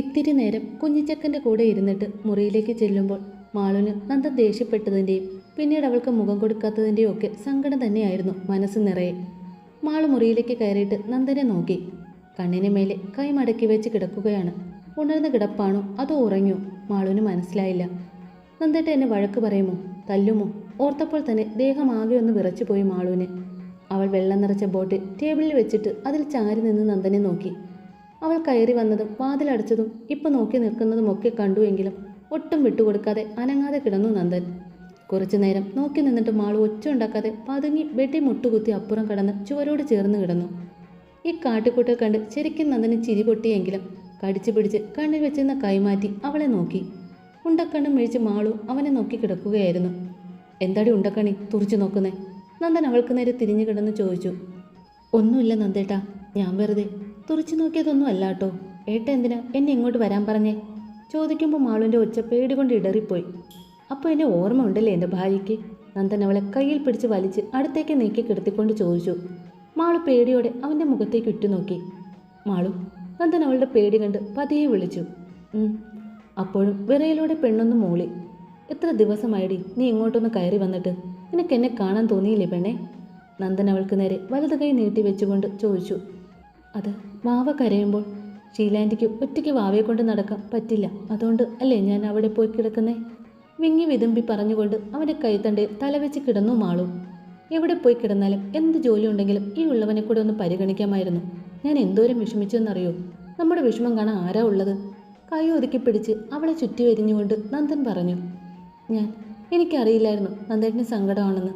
ഇത്തിരി നേരം കുഞ്ഞിച്ചക്കന്റെ കൂടെ ഇരുന്നിട്ട് മുറിയിലേക്ക് ചെല്ലുമ്പോൾ മാളുന് നന്ദ ദേഷ്യപ്പെട്ടതിന്റെയും പിന്നീട് അവൾക്ക് മുഖം കൊടുക്കാത്തതിന്റെയും ഒക്കെ സങ്കടം തന്നെയായിരുന്നു മനസ്സ് നിറയെ. മാളു മുറിയിലേക്ക് കയറിയിട്ട് നന്ദനെ നോക്കി. കണ്ണിന് മേലെ കൈ മടക്കി വെച്ച് കിടക്കുകയാണ്. ഉണർന്ന കിടപ്പാണോ? അതോ ഉറങ്ങിയോ? മാളുവിന് മനസ്സിലായില്ല. നന്ദേട്ട് എന്നെ വഴക്ക് പറയുമോ? തല്ലുമോ? ഓർത്തപ്പോൾ തന്നെ ദേഹം ആകെ ഒന്ന് വിറച്ചുപോയി മാളുവിന്. അവൾ വെള്ളം നിറച്ച ബോട്ട് ടേബിളിൽ വെച്ചിട്ട് അതിൽ ചാരി നിന്ന് നന്ദനെ നോക്കി. അവൾ കയറി വന്നതും വാതിലടച്ചതും ഇപ്പൊ നോക്കി നിൽക്കുന്നതും ഒക്കെ കണ്ടുവെങ്കിലും ഒട്ടും വിട്ടുകൊടുക്കാതെ അനങ്ങാതെ കിടന്നു നന്ദൻ. കുറച്ചു നേരം നോക്കി നിന്നിട്ട് മാൾ ഒച്ച ഉണ്ടാക്കാതെ പതുങ്ങി വെട്ടി മുട്ടുകുത്തി അപ്പുറം കടന്ന് ചുവരോട് ചേർന്ന് കിടന്നു. ഈ കാട്ടിക്കൂട്ടൽ കണ്ട് ശരിക്കും നന്ദന് ചിരി പൊട്ടിയെങ്കിലും കടിച്ചു പിടിച്ച് കണ്ണിൽ വെച്ചിരുന്ന കൈമാറ്റി അവളെ നോക്കി. ഉണ്ടക്കണ്ണും മേഴിച്ച് മാളു അവനെ നോക്കി കിടക്കുകയായിരുന്നു. എന്താടി ഉണ്ടക്കണി തുറിച്ചു നോക്കുന്നേ? നന്ദൻ അവൾക്ക് നേരെ തിരിഞ്ഞു കിടന്ന് ചോദിച്ചു. ഒന്നുമില്ല നന്ദേട്ടാ ഞാൻ വെറുതെ തുറിച്ചു നോക്കിയതൊന്നും അല്ല കേട്ടോ ഏട്ട എന്തിനാ എന്നെ ഇങ്ങോട്ട് വരാൻ പറഞ്ഞേ? ചോദിക്കുമ്പോൾ മാളുവിന്റെ ഒച്ച പേടി കൊണ്ട് ഇടറിപ്പോയി. അപ്പോൾ എന്നെ ഓർമ്മ ഉണ്ടല്ലേ എന്റെ ഭാര്യയ്ക്ക്? നന്ദൻ അവളെ കയ്യിൽ പിടിച്ച് വലിച്ച് അടുത്തേക്ക് നീക്കി കിടത്തിക്കൊണ്ട് ചോദിച്ചു. മാളു പേടിയോടെ അവന്റെ മുഖത്തേക്ക് ഉറ്റുനോക്കി. മാളു നന്ദൻ അവളുടെ പേടി കണ്ട് പതിയെ വിളിച്ചു. അപ്പോഴും വിറയിലൂടെ പെണ്ണൊന്ന് മൂളി. എത്ര ദിവസമായിടി നീ ഇങ്ങോട്ടൊന്ന് കയറി വന്നിട്ട്? നിനക്ക് എന്നെ കാണാൻ തോന്നിയില്ലേ പെണ്ണെ? നന്ദൻ അവൾക്ക് നേരെ വലത് കൈ നീട്ടി വെച്ചുകൊണ്ട് ചോദിച്ചു. അത് വാവ കരയുമ്പോൾ ഷീലാന്റിക്ക് ഒറ്റയ്ക്ക് വാവയെ കൊണ്ട് നടക്കാൻ പറ്റില്ല. അതുകൊണ്ട് അല്ലേ ഞാൻ അവിടെ പോയി കിടക്കുന്നേ? വിങ്ങി വിതുമ്പി പറഞ്ഞുകൊണ്ട് അവന്റെ കൈത്തണ്ടയിൽ തലവെച്ച് കിടന്നു മാളു. എവിടെ പോയി കിടന്നാലും എന്ത് ജോലി ഉണ്ടെങ്കിലും ഈ ഉള്ളവനെ കൂടെ ഒന്ന് പരിഗണിക്കാമായിരുന്നു. ഞാൻ എന്തോരം വിഷമിച്ചെന്നറിയോ? നമ്മുടെ വിഷമം കാണാൻ ആരാ ഉള്ളത്? കൈ ഒതുക്കി പിടിച്ച് അവളെ ചുറ്റി വരിഞ്ഞുകൊണ്ട് നന്ദൻ പറഞ്ഞു. ഞാൻ എനിക്കറിയില്ലായിരുന്നു നന്ദേട്ടന് സങ്കടമാണെന്ന്.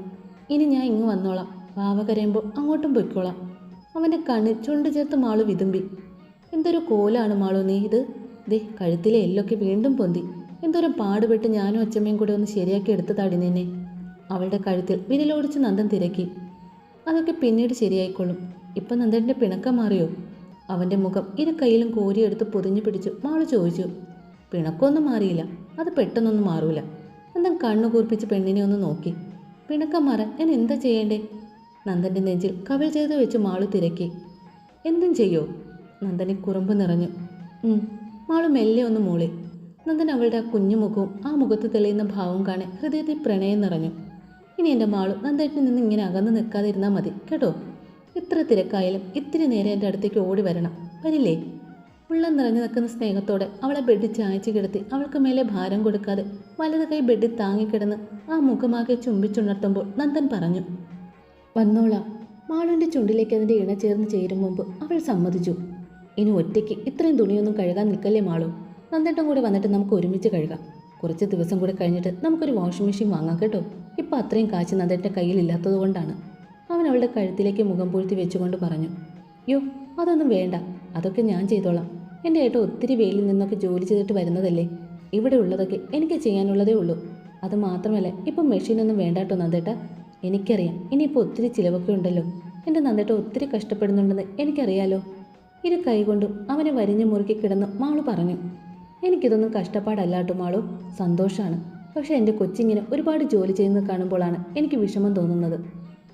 ഇനി ഞാൻ ഇങ്ങ് വന്നോളാം. വാവ കരയുമ്പോൾ അങ്ങോട്ടും പൊയ്ക്കോളാം. അവന്റെ കണിച്ചുണ്ട് ചുണ്ടു ചേർത്ത് മാളു വിതുമ്പി. എന്തൊരു കോലാണ് മാളു നീ ഇത്? ദേ കഴുത്തിലെ എല്ലൊക്കെ വീണ്ടും പൊന്തി. എന്തോരം പാടുപെട്ട് ഞാനും അച്ഛമ്മയും കൂടെ ഒന്ന് ശരിയാക്കി എടുത്തതാടി നിന്നെ അവളുടെ കഴുത്തിൽ വിരലോടിച്ച് നന്ദൻ തിരക്കി. അതൊക്കെ പിന്നീട് ശരിയായിക്കോളും ഇപ്പം നന്ദന്റെ പിണക്കം മാറിയോ? അവന്റെ മുഖം ഇരു കയ്യിലും കോരിയെടുത്ത് പൊതിഞ്ഞു പിടിച്ചു മാൾ ചോദിച്ചു. പിണക്കമൊന്നും മാറിയില്ല. അത് പെട്ടെന്നൊന്നും മാറൂല. നന്ദൻ കണ്ണു കൂർപ്പിച്ച് പെണ്ണിനെ ഒന്ന് നോക്കി. പിണക്കം മാറാൻ ഞാൻ എന്താ ചെയ്യേണ്ടേ? നന്ദന്റെ നെഞ്ചിൽ കവിൾ ചെയ്ത് വെച്ച് മാളു തിരക്കി. എന്തും ചെയ്യോ? നന്ദന് കുറുമ്പ് നിറഞ്ഞു. മാളു മെല്ലെ ഒന്ന് മൂളി. നന്ദൻ അവളുടെ ആ കുഞ്ഞു മുഖവും ആ മുഖത്ത് തെളിയുന്ന ഭാവം കാണെ ഹൃദയത്തിൽ പ്രണയം നിറഞ്ഞു. ഇനി എന്റെ മാളു നന്ദേട്ടിൽ നിന്ന് ഇങ്ങനെ അകന്ന് നിൽക്കാതിരുന്നാൽ മതി കേട്ടോ? ഇത്ര തിരക്കായാലും ഇത്തിരി നേരെ എന്റെ അടുത്തേക്ക് ഓടി വരണം. വരില്ലേ? ഉള്ളം നിറഞ്ഞു നിൽക്കുന്ന സ്നേഹത്തോടെ അവളെ ബെഡിൽ ചായച്ചു കിടത്തി അവൾക്ക് മേലെ ഭാരം കൊടുക്കാതെ വലത് കൈ ബെഡിൽ താങ്ങിക്കിടന്ന് ആ മുഖമാകെ ചുംബിച്ചുണർത്തുമ്പോൾ നന്ദൻ പറഞ്ഞു. വന്നോളാം. മാളുവിന്റെ ചുണ്ടിലേക്ക് അതിന്റെ ഇണ ചേർന്ന് ചേരും മുമ്പ് അവൾ സമ്മതിച്ചു. ഇനി ഒറ്റയ്ക്ക് ഇത്രയും തുണിയൊന്നും കഴുകാൻ നിൽക്കല്ലേ മാളു? നന്ദേട്ടം കൂടെ വന്നിട്ട് നമുക്ക് ഒരുമിച്ച് കഴുകാം. കുറച്ച് ദിവസം കൂടെ കഴിഞ്ഞിട്ട് നമുക്കൊരു വാഷിംഗ് മെഷീൻ വാങ്ങാം കേട്ടോ. ഇപ്പം അത്രയും കാശ് നന്ദേട്ടന്റെ കയ്യിലില്ലാത്തത് കൊണ്ടാണ്. അവൻ അവളുടെ കഴുത്തിലേക്ക് മുഖം പൂഴ്ത്തി വെച്ചുകൊണ്ട് പറഞ്ഞു യോ അതൊന്നും വേണ്ട. അതൊക്കെ ഞാൻ ചെയ്തോളാം. എന്റെ ഏട്ട ഒത്തിരി വെയിലിൽ നിന്നൊക്കെ ജോലി ചെയ്തിട്ട് വരുന്നതല്ലേ? ഇവിടെ ഉള്ളതൊക്കെ എനിക്ക് ചെയ്യാനുള്ളതേ ഉള്ളൂ. അത് മാത്രമല്ല ഇപ്പം മെഷീനൊന്നും വേണ്ടാട്ടോ നന്ദേട്ട. എനിക്കറിയാം. ഇനിയിപ്പോൾ ഒത്തിരി ചിലവൊക്കെ ഉണ്ടല്ലോ. എന്റെ നന്ദേട്ട ഒത്തിരി കഷ്ടപ്പെടുന്നുണ്ടെന്ന് എനിക്കറിയാലോ. ഇരു കൈകൊണ്ടും അവനെ വരിഞ്ഞു മുറുക്കി കിടന്ന് മാൾ പറഞ്ഞു. എനിക്കിതൊന്നും കഷ്ടപ്പാടല്ലാട്ടോ മാളു. സന്തോഷമാണ് പക്ഷേ എന്റെ കൊച്ചിങ്ങനെ ഒരുപാട് ജോലി ചെയ്യുന്നത് കാണുമ്പോഴാണ് എനിക്ക് വിഷമം തോന്നുന്നത്.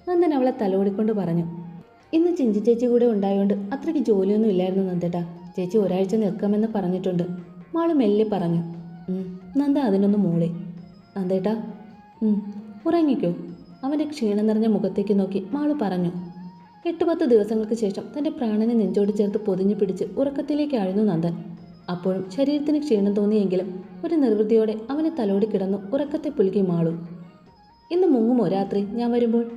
നന്ദൻ അവളെ തലോടിക്കൊണ്ട് പറഞ്ഞു. ഇന്ന് ചിഞ്ചി ചേച്ചി കൂടെ ഉണ്ടായതുകൊണ്ട് അത്രയ്ക്ക് ജോലിയൊന്നും ഇല്ലായിരുന്നു നന്ദേട്ടാ. ചേച്ചി ഒരാഴ്ച നിൽക്കാമെന്ന് പറഞ്ഞിട്ടുണ്ട്. മാൾ മെല്ലെ പറഞ്ഞു. നന്ദ അതിനൊന്ന് മൂളി. നന്ദേട്ടാ "ഉം. ഉറങ്ങിക്കോ. അവന്റെ ക്ഷീണം നിറഞ്ഞ മുഖത്തേക്ക് നോക്കി മാൾ പറഞ്ഞു. എട്ട് പത്ത് ദിവസങ്ങൾക്ക് ശേഷം തന്റെ പ്രാണനെ നെഞ്ചോട് ചേർത്ത് പൊതിഞ്ഞു പിടിച്ച് ഉറക്കത്തിലേക്ക് ആഴുന്നു നന്ദൻ. അപ്പോഴും ശരീരത്തിന് ക്ഷീണം തോന്നിയെങ്കിലും ഒരു നിർവൃതിയോടെ അവനെ തലോടി കിടന്നു ഉറക്കത്തെ പുലുകി മാളു. ഇന്ന് മുങ്ങുമോ രാത്രി? ഞാൻ വരുമ്പോൾ?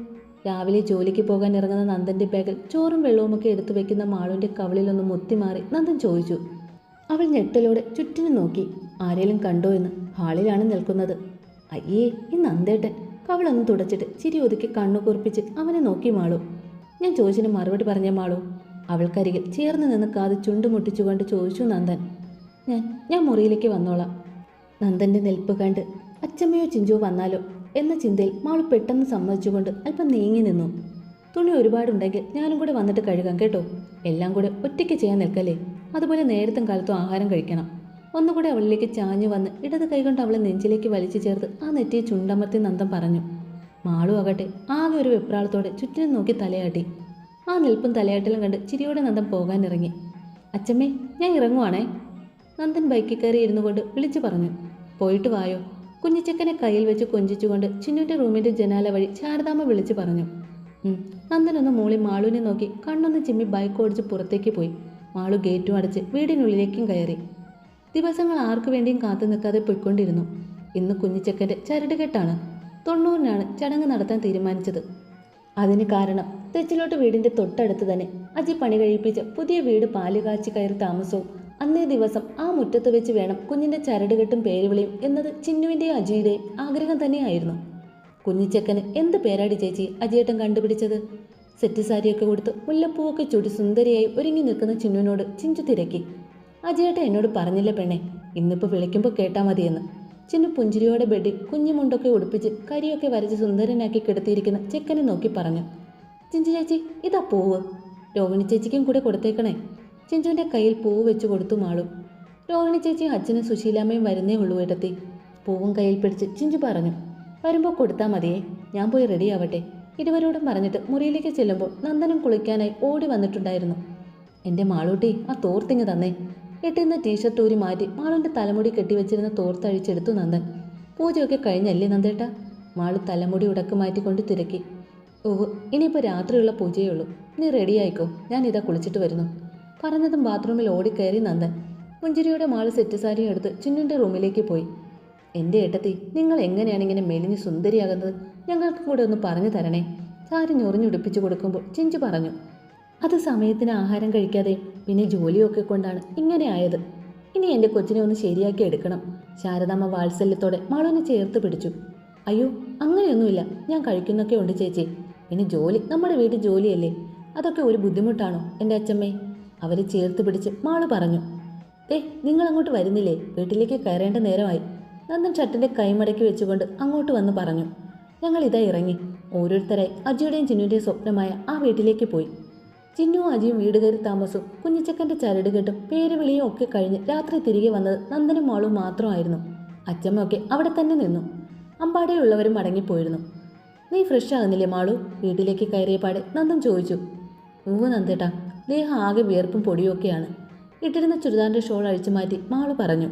രാവിലെ ജോലിക്ക് പോകാൻ ഇറങ്ങുന്ന നന്ദന്റെ ബാഗിൽ ചോറും വെള്ളവുമൊക്കെ എടുത്തു വെക്കുന്ന മാളുവിന്റെ കവളിലൊന്ന് മുത്തിമാറി നന്ദൻ ചോദിച്ചു. അവൾ ഞെട്ടലോടെ ചുറ്റിനും നോക്കി. ആരേലും കണ്ടോ എന്ന് ഹാളിലാണ് നിൽക്കുന്നത്? അയ്യേ ഈ നന്ദേട്ടൻ. കവിളൊന്ന് തുടച്ചിട്ട് ചിരി ഒതുക്കി കണ്ണു കുറിപ്പിച്ച് അവനെ നോക്കി മാളു. ഞാൻ ചോദിച്ചിന് മറുപടി പറഞ്ഞ മാളു അവൾക്കരികിൽ ചേർന്ന് നിന്ന് കാത് ചുണ്ടുമുട്ടിച്ചുകൊണ്ട് ചോദിച്ചു നന്ദൻ. ഞാൻ ഞാൻ മുറിയിലേക്ക് വന്നോളാം. നന്ദന്റെ നിൽപ്പ് കണ്ട് അച്ചമ്മയോ ചിഞ്ചോ വന്നാലോ എന്ന ചിന്തയിൽ മാൾ പെട്ടെന്ന് സമ്മതിച്ചുകൊണ്ട് അല്പം നീങ്ങി നിന്നു. തുണി ഒരുപാടുണ്ടെങ്കിൽ ഞാനും കൂടെ വന്നിട്ട് കഴുകാം കേട്ടോ. എല്ലാം കൂടെ ഒറ്റയ്ക്ക് ചെയ്യാൻ നിൽക്കല്ലേ? അതുപോലെ നേരത്തും കാലത്തും ആഹാരം കഴിക്കണം. ഒന്നുകൂടെ അവളിലേക്ക് ചാഞ്ഞു വന്ന് ഇടത് കൈകൊണ്ട് അവളെ നെഞ്ചിലേക്ക് വലിച്ചു ചേർത്ത് ആ നെറ്റിയെ ചുണ്ടമർത്തി നന്ദം പറഞ്ഞു. മാളു ആകട്ടെ ആകെ ഒരു വെപ്രാളത്തോടെ ചുറ്റിനും നോക്കി തലയാട്ടി. ആ നിൽപ്പും തലയാട്ടലും കണ്ട് ചിരിയോടെ നന്ദൻ പോകാനിറങ്ങി. അച്ചമ്മേ ഞാൻ ഇറങ്ങുവാണേ. നന്ദൻ ബൈക്കിൽ കയറി ഇരുന്നു കൊണ്ട് വിളിച്ചു പറഞ്ഞു. പോയിട്ട് വായോ. കുഞ്ഞിച്ചക്കനെ കയ്യിൽ വെച്ച് കൊഞ്ചിച്ചുകൊണ്ട് ചിന്നുവിന്റെ റൂമിന്റെ ജനാല വഴി ശാരദാമ്മ വിളിച്ചു പറഞ്ഞു. നന്ദനൊന്ന് മൂളി മാളുവിനെ നോക്കി കണ്ണൊന്ന് ചിമ്മി ബൈക്ക് ഓടിച്ച് പുറത്തേക്ക് പോയി. മാളു ഗേറ്റും അടച്ച് വീടിനുള്ളിലേക്കും കയറി. ദിവസങ്ങൾ ആർക്കു വേണ്ടിയും കാത്തു നിൽക്കാതെ പോയിക്കൊണ്ടിരുന്നു. ഇന്ന് കുഞ്ഞിച്ചക്കന്റെ ചരടുകെട്ടാണ്. തൊണ്ണൂറിനാണ് ചടങ്ങ് നടത്താൻ തീരുമാനിച്ചത്. അതിന് കാരണം തെച്ചിലോട്ട് വീടിന്റെ തൊട്ടടുത്ത് തന്നെ അജി പണി കഴിപ്പിച്ച പുതിയ വീട് പാലുകാച്ചി കയറി താമസവും. അന്നേ ദിവസം ആ മുറ്റത്ത് വെച്ച് വേണം കുഞ്ഞിന്റെ ചരടുകെട്ടും പേരുവിളിയും എന്നത് ചിന്നുവിന്റെയും അജിയുടെയും ആഗ്രഹം തന്നെയായിരുന്നു. കുഞ്ഞിച്ചക്കന് എന്ത് പേരാടി ചേച്ചി അജിയേട്ടൻ കണ്ടുപിടിച്ചത്? സെറ്റ് സാരിയൊക്കെ കൊടുത്ത് മുല്ലപ്പൂവൊക്കെ ചൂടി സുന്ദരിയായി ഒരുങ്ങി നിൽക്കുന്ന ചിന്നുവിനോട് ചിഞ്ചു തിരക്കി. അജിയേട്ടൻ എന്നോട് പറഞ്ഞില്ല പെണ്ണെ. ഇന്നിപ്പോൾ വിളിക്കുമ്പോൾ കേട്ടാ മതിയെന്ന്. ചിന്നു പുഞ്ചിരിയോടെ ബെഡിൽ കുഞ്ഞുമുണ്ടൊക്കെ ഉടുപ്പിച്ച് കരിയൊക്കെ വരച്ച് സുന്ദരനാക്കി കിടത്തിയിരിക്കുന്ന ചെക്കനെ നോക്കി പറഞ്ഞു. ചിഞ്ചു ചേച്ചി ഇതാ പൂവ്. രോഹിണി ചേച്ചിക്കും കൂടെ കൊടുത്തേക്കണേ. ചിഞ്ചുവിന്റെ കയ്യിൽ പൂവ് വെച്ച് കൊടുത്തു മാളും. രോഹിണി ചേച്ചി അച്ഛനും സുശീലാമ്മയും വരുന്നേ ഉള്ളൂ എടുത്തി പൂവും കയ്യിൽ പിടിച്ച് ചിഞ്ചു പറഞ്ഞു വരുമ്പോൾ കൊടുത്താൽ മതിയേ. ഞാൻ പോയി റെഡി ആവട്ടെ. ഇരുവരോടും പറഞ്ഞിട്ട് മുറിയിലേക്ക് ചെല്ലുമ്പോൾ നന്ദനം കുളിക്കാനായി ഓടി വന്നിട്ടുണ്ടായിരുന്നു. എന്റെ മാളൂട്ടി ആ തോർത്തിങ് തന്നേ. ഇട്ടിരുന്ന ടീഷർട്ട് ഊരി മാറ്റി മാളുവിന്റെ തലമുടി കെട്ടിവെച്ചിരുന്ന തോർത്തഴിച്ചെടുത്തു നന്ദൻ. പൂജയൊക്കെ കഴിഞ്ഞല്ലേ നന്ദേട്ട? മാൾ തലമുടി ഉടക്ക് മാറ്റിക്കൊണ്ട് തിരക്കി. ഓഹ് ഇനിയിപ്പോൾ രാത്രിയുള്ള പൂജയേ ഉള്ളൂ നീ റെഡിയായിക്കോ? ഞാൻ ഇതാ കുളിച്ചിട്ട് വരുന്നു. പറഞ്ഞതും ബാത്റൂമിൽ ഓടിക്കയറി നന്ദൻ. മുഞ്ചിരിയുടെ മാൾ സെറ്റ് സാരിയും എടുത്ത് ചുന്നിന്റെ റൂമിലേക്ക് പോയി. എന്റെ ഏട്ടത്തി നിങ്ങൾ എങ്ങനെയാണ് ഇങ്ങനെ മെലിഞ്ഞ് സുന്ദരിയാകുന്നത്? ഞങ്ങൾക്ക് കൂടെ ഒന്ന് പറഞ്ഞു തരണേ. സാരി ഞൊറിഞ്ഞുടുപ്പിച്ചു കൊടുക്കുമ്പോൾ ചിഞ്ചു പറഞ്ഞു. അത് സമയത്തിന് ആഹാരം കഴിക്കാതെ പിന്നെ ജോലിയൊക്കെ കൊണ്ടാണ് ഇങ്ങനെ ആയത്. ഇനി എന്റെ കൊച്ചിനെ ഒന്ന് ശരിയാക്കി എടുക്കണം. ശാരദാമ്മ വാത്സല്യത്തോടെ മാളോനെ ചേർത്ത് പിടിച്ചു. അയ്യോ അങ്ങനെയൊന്നുമില്ല. ഞാൻ കഴിക്കുന്നൊക്കെ ഉണ്ട് ചേച്ചി. പിന്നെ ജോലി നമ്മുടെ വീട്ടിൽ ജോലിയല്ലേ? അതൊക്കെ ഒരു ബുദ്ധിമുട്ടാണോ എന്റെ അച്ഛമ്മേ അവരെ ചേർത്ത് പിടിച്ച് മാൾ പറഞ്ഞു. ഏ നിങ്ങൾ അങ്ങോട്ട് വരുന്നില്ലേ? വീട്ടിലേക്ക് കയറേണ്ട നേരമായി. നന്ദൻ ഷട്ടിന്റെ കൈമടക്കി വെച്ചുകൊണ്ട് അങ്ങോട്ട് വന്ന് പറഞ്ഞു. ഞങ്ങൾ ഇതാ ഇറങ്ങി. ഓരോരുത്തരായി അജിയുടെയും ചിന്നുവിന്റെയും സ്വപ്നമായ ആ വീട്ടിലേക്ക് പോയി. ചിന്നുവും അജിയും വീട് കയറി താമസവും കുഞ്ഞിച്ചക്കന്റെ ചരട് കെട്ടും പേരുവിളിയും ഒക്കെ കഴിഞ്ഞ് രാത്രി തിരികെ വന്നത് നന്ദനും മാളും മാത്രമായിരുന്നു. അച്ചമ്മയൊക്കെ അവിടെ തന്നെ നിന്നു. അമ്പാടെയുള്ളവരും മടങ്ങിപ്പോയിരുന്നു. നീ ഫ്രഷ് ആകുന്നില്ലേ മാളു? വീട്ടിലേക്ക് കയറിയ പാടെ നന്ദൻ ചോദിച്ചു. ഊവ് നന്ദേട്ടാ ദേഹം ആകെ വിയർപ്പും പൊടിയൊക്കെയാണ് ഇട്ടിരുന്ന ചുരിദാറിന്റെ ഷോൾ അഴിച്ചു മാറ്റി മാളു പറഞ്ഞു.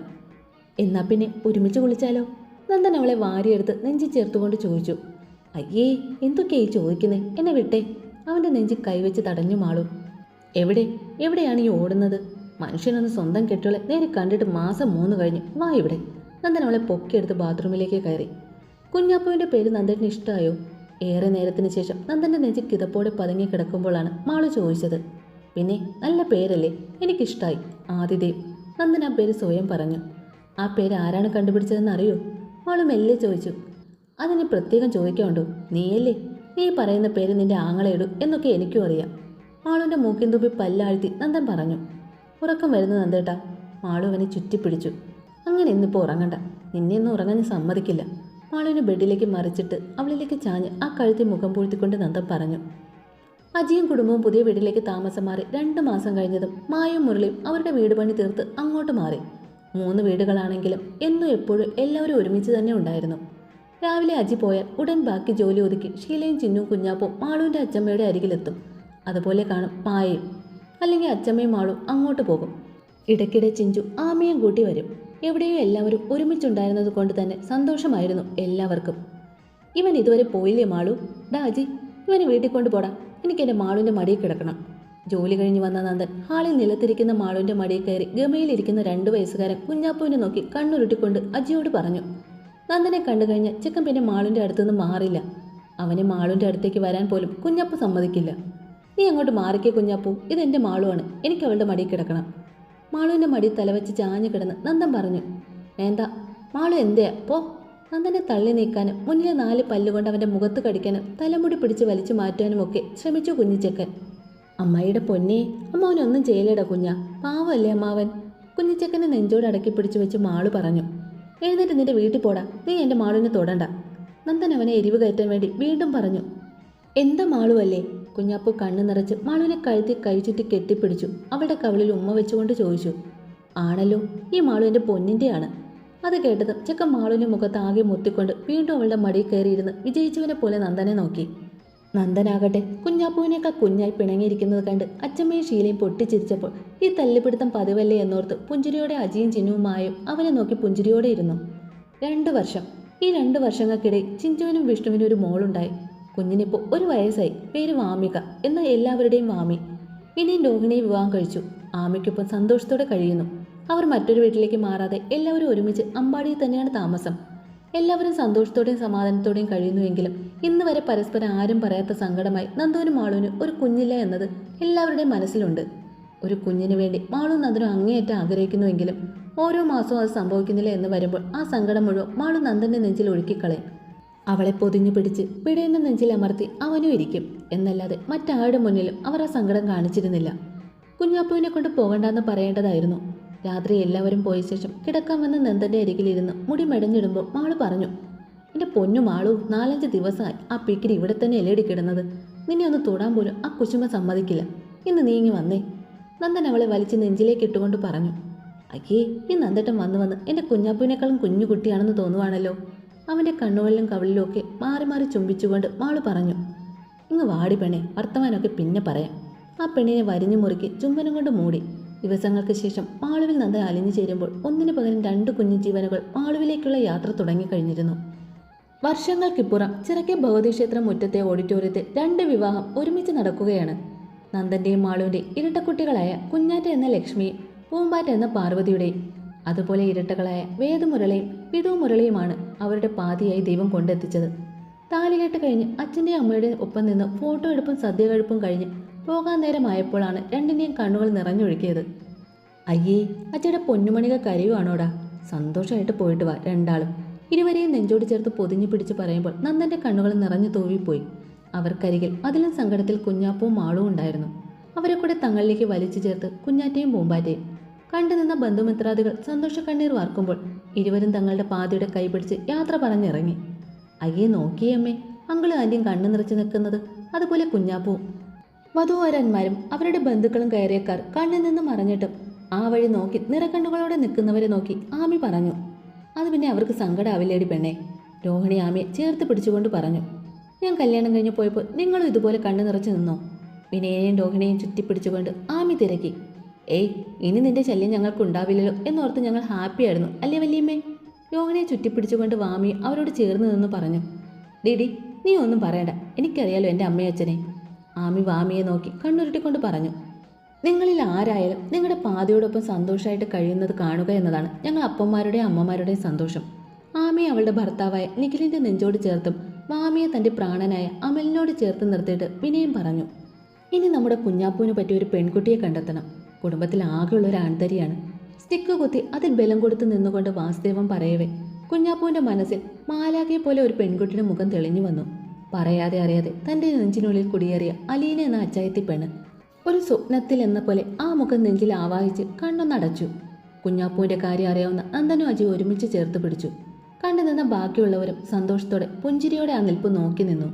എന്നാ പിന്നെ ഒരുമിച്ച് കുളിച്ചാലോ? നന്ദൻ അവളെ വാരിയെടുത്ത് നെഞ്ചി ചേർത്തുകൊണ്ട് ചോദിച്ചു. അയ്യേ എന്തൊക്കെയായി ചോദിക്കുന്നേ? എന്നെ വിട്ടേ. അവന്റെ നെഞ്ചി കൈവച്ച് തടഞ്ഞു മാളു. എവിടെ? എവിടെയാണ് ഈ ഓടുന്നത്? മനുഷ്യനൊന്ന് സ്വന്തം കെട്ടുകളെ നേരെ കണ്ടിട്ട് മാസം മൂന്ന് കഴിഞ്ഞ് വാ ഇവിടെ. നന്ദൻ അവളെ പൊക്കിയെടുത്ത് ബാത്റൂമിലേക്ക് കയറി. കുഞ്ഞാപ്പുവിന്റെ പേര് നന്ദന് ഇഷ്ടമായോ? ഏറെ നേരത്തിന് ശേഷം നന്ദന്റെ നെഞ്ചി കിതപ്പോടെ പതുങ്ങി കിടക്കുമ്പോഴാണ് മാളു ചോദിച്ചത്. പിന്നെ നല്ല പേരല്ലേ? എനിക്കിഷ്ടമായി ആദിദേവ് നന്ദൻ ആ പേര് സ്വയം പറഞ്ഞു. ആ പേര് ആരാണ് കണ്ടുപിടിച്ചതെന്ന് അറിയോ? മാളു മെല്ലെ ചോദിച്ചു. അതിന് പ്രത്യേകം ചോദിക്കാനുണ്ടോ? നീയല്ലേ? നീ പറയുന്ന പേര് നിന്റെ ആങ്ങളയിടൂ എന്നൊക്കെ എനിക്കും അറിയാം. മാളുവിന്റെ മൂക്കിൻ പല്ലാഴ്ത്തി നന്ദൻ പറഞ്ഞു. ഉറക്കം വരുന്ന നന്ദേട്ടാ. മാളു അവനെ ചുറ്റിപ്പിടിച്ചു. അങ്ങനെ ഇന്നിപ്പോൾ ഉറങ്ങണ്ട. നിന്നെ ഒന്നും ഉറങ്ങാൻ സമ്മതിക്കില്ല. മാളുവിനെ ബെഡിലേക്ക് മറിച്ചിട്ട് അവളിലേക്ക് ചാഞ്ഞ് ആ കഴുത്തി മുഖം പൂഴ്ത്തിക്കൊണ്ട് നന്ദൻ പറഞ്ഞു. അജിയും കുടുംബവും പുതിയ വീട്ടിലേക്ക് താമസം മാറി രണ്ട് മാസം കഴിഞ്ഞതും മായും മുരളിയും അവരുടെ വീട് പണി തീർത്ത് അങ്ങോട്ട് മാറി. മൂന്ന് വീടുകളാണെങ്കിലും എന്നും എപ്പോഴും എല്ലാവരും ഒരുമിച്ച് തന്നെ ഉണ്ടായിരുന്നു. രാവിലെ അജി പോയാൽ ഉടൻ ബാക്കി ജോലി ഒതുക്കി ഷീലയും ചിന്നും കുഞ്ഞാപ്പും മാളുവിന്റെ അച്ചമ്മയുടെ അരികിലെത്തും. അതുപോലെ കാണും പായയും. അല്ലെങ്കിൽ അച്ചമ്മയും മാളും അങ്ങോട്ട് പോകും. ഇടയ്ക്കിടെ ചിഞ്ചു ആമയും കൂട്ടി വരും. എവിടെയോ എല്ലാവരും ഒരുമിച്ചുണ്ടായിരുന്നത് കൊണ്ട് തന്നെ സന്തോഷമായിരുന്നു എല്ലാവർക്കും. ഇവൻ ഇതുവരെ പോയില്ലേ മാളു? ഡാ അജി ഇവനെ വീട്ടിൽ കൊണ്ടുപോടാ. എനിക്ക് എന്റെ മാളുവിന്റെ മടിയിൽ കിടക്കണം. ജോലി കഴിഞ്ഞ് വന്ന നന്ദൻ ഹാളിൽ നിലത്തിരിക്കുന്ന മാളുവിന്റെ മടിയിൽ കയറി ഗമയിലിരിക്കുന്ന രണ്ട് വയസ്സുകാരൻ കുഞ്ഞാപ്പുവിനെ നോക്കി കണ്ണുരുട്ടിക്കൊണ്ട് അജിയോട് പറഞ്ഞു. നന്ദനെ കണ്ടു കഴിഞ്ഞാൽ ചിക്കൻ പിന്നെ മാളുവിന്റെ അടുത്തുനിന്ന് മാറില്ല അവനെ മാളുവിന്റെ അടുത്തേക്ക് വരാൻ പോലും കുഞ്ഞപ്പു സമ്മതിക്കില്ല. നീ അങ്ങോട്ട് മാറിക്കേ കുഞ്ഞപ്പു. ഇതെന്റെ മാളുവാണ്. എനിക്ക് അവളുടെ മടിയിൽ കിടക്കണം. മാളുവിന്റെ മടി തലവെച്ച് ചാഞ്ഞു കിടന്ന് നന്ദൻ പറഞ്ഞു വേണ്ട മാളു എന്തേയാ? പോ. നന്ദനെ തള്ളി നീക്കാനും മുന്നിലെ നാല് പല്ലുകൊണ്ട് അവന്റെ മുഖത്ത് കടിക്കാനും തലമുടി പിടിച്ച് വലിച്ചു മാറ്റാനും ഒക്കെ ശ്രമിച്ചു കുഞ്ഞിച്ചക്കൻ അമ്മായിയുടെ പൊന്നെ അമ്മാവനൊന്നും ചെയ്യലേടാ കുഞ്ഞ. പാവമല്ലേ അമ്മാവൻ. കുഞ്ഞിച്ചക്കനെ നെഞ്ചോട് അടക്കി പിടിച്ചു വെച്ച് മാളു പറഞ്ഞു എഴുന്നേറ്റ് നിന്റെ വീട്ടിൽ പോടാ. നീ എന്റെ മാളുവിനെ തൊടണ്ട. നന്ദൻ അവനെ എരിവ് കയറ്റാൻ വേണ്ടി വീണ്ടും പറഞ്ഞു. എന്താ മാളുവല്ലേ കുഞ്ഞാപ്പു കണ്ണു നിറച്ച് മാളുവിനെ കഴുത്തി കഴിച്ചിട്ട് കെട്ടിപ്പിടിച്ചു. അവളുടെ കവളിൽ ഉമ്മ വെച്ചുകൊണ്ട് ചോദിച്ചു ആണല്ലോ ഈ മാളു എന്റെ പൊന്നിന്റെയാണ് അത് കേട്ടതും ചെക്കൻ മാളുവിന്റെ മുഖത്താകെ മുത്തിക്കൊണ്ട് വീണ്ടും അവളുടെ മടിയിൽ കയറിയിരുന്ന് വിജയിച്ചവനെ പോലെ നന്ദനെ നോക്കി. നന്ദനാകട്ടെ. കുഞ്ഞാപ്പുവിനേക്കാൾ കുഞ്ഞായി പിണങ്ങിയിരിക്കുന്നത് കണ്ട് അച്ഛമ്മയും ശീലയും പൊട്ടിച്ചിരിച്ചപ്പോൾ ഈ തല്ലിപ്പിടുത്തം പതിവല്ലേ എന്നോർത്ത് പുഞ്ചിരിയോടെ അജിയും ചിന്നുവുമായും അവനെ നോക്കി പുഞ്ചിരിയോടെ ഇരുന്നു. രണ്ടു വർഷം. ഈ രണ്ടു വർഷങ്ങൾക്കിടയിൽ ചിഞ്ചുവിനും വിഷ്ണുവിനും ഒരു മോളുണ്ടായി. കുഞ്ഞിനിപ്പോൾ ഒരു വയസ്സായി. പേര് വാമിക. എന്ന എല്ലാവരുടെയും വാമി. ഇനിയും രോഹിണിയെ വിവാഹം കഴിച്ചു. ആമയ്ക്കൊപ്പം സന്തോഷത്തോടെ കഴിയുന്നു. അവർ മറ്റൊരു വീട്ടിലേക്ക് മാറാതെ എല്ലാവരും ഒരുമിച്ച് അമ്പാടിയിൽ തന്നെയാണ് താമസം. എല്ലാവരും സന്തോഷത്തോടെയും സമാധാനത്തോടെയും കഴിയുന്നുവെങ്കിലും ഇന്ന് വരെ പരസ്പരം ആരും പറയാത്ത സങ്കടമായി നന്ദുവിനും മാളുവിനും ഒരു കുഞ്ഞില്ല എന്നത് എല്ലാവരുടെയും മനസ്സിലുണ്ട്. ഒരു കുഞ്ഞിന് വേണ്ടി മാളും നന്ദനും അങ്ങേയറ്റം ആഗ്രഹിക്കുന്നുവെങ്കിലും ഓരോ മാസവും അത് സംഭവിക്കുന്നില്ല എന്ന് വരുമ്പോൾ ആ സങ്കടം മുഴുവൻ മാളു നന്ദന്റെ നെഞ്ചിൽ ഒഴുക്കിക്കളയും. അവളെ പൊതിഞ്ഞു പിടിച്ച് പിടയുന്ന നെഞ്ചിൽ അമർത്തി അവനും ഇരിക്കും. എന്നല്ലാതെ മറ്റാരുടെ മുന്നിലും അവർ ആ സങ്കടം കാണിച്ചിരുന്നില്ല. കുഞ്ഞാപ്പുവിനെ കൊണ്ട് പോകണ്ടെന്ന് പറയേണ്ടതായിരുന്നു. രാത്രി എല്ലാവരും പോയ ശേഷം കിടക്കാൻ വന്ന നന്ദന്റെ അരികിലിരുന്ന് മുടി മെടഞ്ഞിടുമ്പോൾ മാൾ പറഞ്ഞു എന്റെ പൊന്നു മാളു നാലഞ്ച് ദിവസമായി ആ പിക്കിരി ഇവിടെ തന്നെ എലേടി കിടന്നത്? നിന്നെ ഒന്ന് തൊടാൻ പോലും ആ കുശുമ സമ്മതിക്കില്ല. ഇന്ന് നീങ്ങി വന്നേ. നന്ദൻ അവളെ വലിച്ച് നെഞ്ചിലേക്ക് ഇട്ടുകൊണ്ട് പറഞ്ഞു അയ്യേ ഈ നന്ദട്ടൻ വന്നു വന്ന് എന്റെ കുഞ്ഞാപ്പുവിനേക്കാളും കുഞ്ഞു കുട്ടിയാണെന്ന് തോന്നുവാണല്ലോ. അവന്റെ കണ്ണുകളിലും കവിളിലും ഒക്കെ മാറി മാറി ചുംബിച്ചുകൊണ്ട് മാൾ പറഞ്ഞു ഇങ്ങ് വാടി പെണ്ണെ വർത്തമാനമൊക്കെ പിന്നെ പറയാം. ആ പെണ്ണിനെ വരിഞ്ഞു മുറുക്കി ചുംബനം കൊണ്ട് മൂടി. ദിവസങ്ങൾക്ക് ശേഷം മാളുവിൽ നന്ദ അലിഞ്ഞു ചേരുമ്പോൾ ഒന്നിനു പകരം രണ്ട് കുഞ്ഞു ജീവനുകൾ മാളുവിലേക്കുള്ള യാത്ര തുടങ്ങിക്കഴിഞ്ഞിരുന്നു വർഷങ്ങൾക്കിപ്പുറം ചിറക്കെ ഭഗവതിക്ഷേത്രം മുറ്റത്തെ ഓഡിറ്റോറിയത്തിൽ രണ്ട് വിവാഹം ഒരുമിച്ച് നടക്കുകയാണ്. നന്ദന്റെയും മാളുവിന്റെയും ഇരട്ടക്കുട്ടികളായ കുഞ്ഞാറ്റ എന്ന ലക്ഷ്മിയും പൂമ്പാറ്റ എന്ന പാർവതിയുടെയും അതുപോലെ ഇരട്ടകളായ വേദമുരളയും പിതുമുരളിയുമാണ് അവരുടെ പാതിയായി ദൈവം കൊണ്ടെത്തിച്ചത്. താലികെട്ട് കഴിഞ്ഞ് അച്ഛന്റെയും അമ്മയുടെയും ഒപ്പം നിന്ന് ഫോട്ടോ എടുപ്പും സദ്യ കഴിപ്പും കഴിഞ്ഞ് പോകാൻ നേരമായപ്പോഴാണ് രണ്ടിന്റെയും കണ്ണുകൾ നിറഞ്ഞൊഴുക്കിയത്. അയ്യേ അച്ഛയുടെ പൊന്നുമണികൾ കരയുവാണോടാ? സന്തോഷമായിട്ട് പോയിട്ട് വാ രണ്ടാളും. ഇരുവരെയും നെഞ്ചോട് ചേർത്ത് പൊതിഞ്ഞു പിടിച്ച് പറയുമ്പോൾ നന്ദന്റെ കണ്ണുകൾ നിറഞ്ഞു തൂവിപ്പോയി. അവർക്കരികിൽ അതിലും സങ്കടത്തിൽ കുഞ്ഞാപ്പവും മാളും ഉണ്ടായിരുന്നു. അവരെ കൂടെ തങ്ങളിലേക്ക് വലിച്ചു ചേർത്ത് കുഞ്ഞാറ്റയും പൂമ്പാറ്റയും. കണ്ടുനിന്ന ബന്ധുമിത്രാദികൾ സന്തോഷ കണ്ണീർ വാർക്കുമ്പോൾ ഇരുവരും തങ്ങളുടെ പാതിയുടെ കൈപിടിച്ച് യാത്ര പറഞ്ഞിറങ്ങി. അയ്യേ നോക്കിയമ്മേ അങ്കിളും ആന്റിയും കണ്ണു നിറച്ച് നിൽക്കുന്നത് അതുപോലെ കുഞ്ഞാപ്പവും വധുവരന്മാരും അവരുടെ ബന്ധുക്കളും കയറിയക്കാർ കണ്ണിൽ നിന്ന് മറഞ്ഞിട്ടും ആ വഴി നോക്കി നിറക്കണ്ണുകളോടെ നിൽക്കുന്നവരെ നോക്കി ആമി പറഞ്ഞു. അത് പിന്നെ അവർക്ക് സങ്കടാവില്ലേടി പെണ്ണെ രോഹിണി ആമി ചേർത്ത് പിടിച്ചുകൊണ്ട് പറഞ്ഞു. ഞാൻ കല്യാണം കഴിഞ്ഞ് പോയപ്പോൾ നിങ്ങളും ഇതുപോലെ കണ്ണു നിറച്ചു നിന്നോ? വിനയനെയും രോഹിണിയെയും ചുറ്റിപ്പിടിച്ചുകൊണ്ട് ആമി തിരക്കി. ഏയ് ഇനി നിന്റെ ശല്യം ഞങ്ങൾക്ക് ഉണ്ടാവില്ലല്ലോ എന്നോർത്ത് ഞങ്ങൾ ഹാപ്പിയായിരുന്നു അല്ലേ വല്യമ്മേ? രോഹിണിയെ ചുറ്റിപ്പിടിച്ചുകൊണ്ട് വാമി അവരോട് ചേർന്ന് നിന്ന് പറഞ്ഞു. ഡിഡി നീ ഒന്നും പറയണ്ട. എനിക്കറിയാലോ എന്റെ അമ്മയച്ഛനെ. ആമി വാമിയെ നോക്കി കണ്ണുരുട്ടിക്കൊണ്ട് പറഞ്ഞു നിങ്ങളിൽ ആരായാലും നിങ്ങളുടെ പാതയോടൊപ്പം സന്തോഷമായിട്ട് കഴിയുന്നത് കാണുക എന്നതാണ് ഞങ്ങൾ അപ്പന്മാരുടെയും അമ്മമാരുടെയും സന്തോഷം. ആമി അവളുടെ ഭർത്താവായ നിഖിലിന്റെ നെഞ്ചോട് ചേർത്തും മാമിയെ തന്റെ പ്രാണനായ അമലിനോട് ചേർത്ത് നിർത്തിയിട്ട് വിനയം പറഞ്ഞു ഇനി നമ്മുടെ കുഞ്ഞാപ്പൂവിന് പറ്റിയ ഒരു പെൺകുട്ടിയെ കണ്ടെത്തണം. കുടുംബത്തിൽ ആകെയുള്ള ഒരു ആൺതരിയാണ്. സ്റ്റിക്ക് കുത്തി അതിൽ ബലം കൊടുത്ത് നിന്നുകൊണ്ട് വാസുദേവൻ പറയവേ കുഞ്ഞാപ്പൂവിന്റെ മനസ്സിൽ മാലാഖയെ പോലെ ഒരു പെൺകുട്ടിയുടെ മുഖം തെളിഞ്ഞു വന്നു. പറയാതെ അറിയാതെ തന്റെ നെഞ്ചിനുള്ളിൽ കുടിയേറിയ അലീന എന്ന അച്ചായത്തി പെണ്ണ് ഒരു സ്വപ്നത്തിൽ എന്ന പോലെ ആ മുഖം നെഞ്ചിൽ ആവാഹിച്ച് കണ്ണൊന്നടച്ചു കുഞ്ഞാപ്പൂവിന്റെ കാര്യം അറിയാവുന്ന അന്തനും അജി ഒരുമിച്ച് ചേർത്ത് പിടിച്ചു. കണ്ടു നിന്ന ബാക്കിയുള്ളവരും സന്തോഷത്തോടെ പുഞ്ചിരിയോടെ ആ നിൽപ്പ് നോക്കി നിന്നു.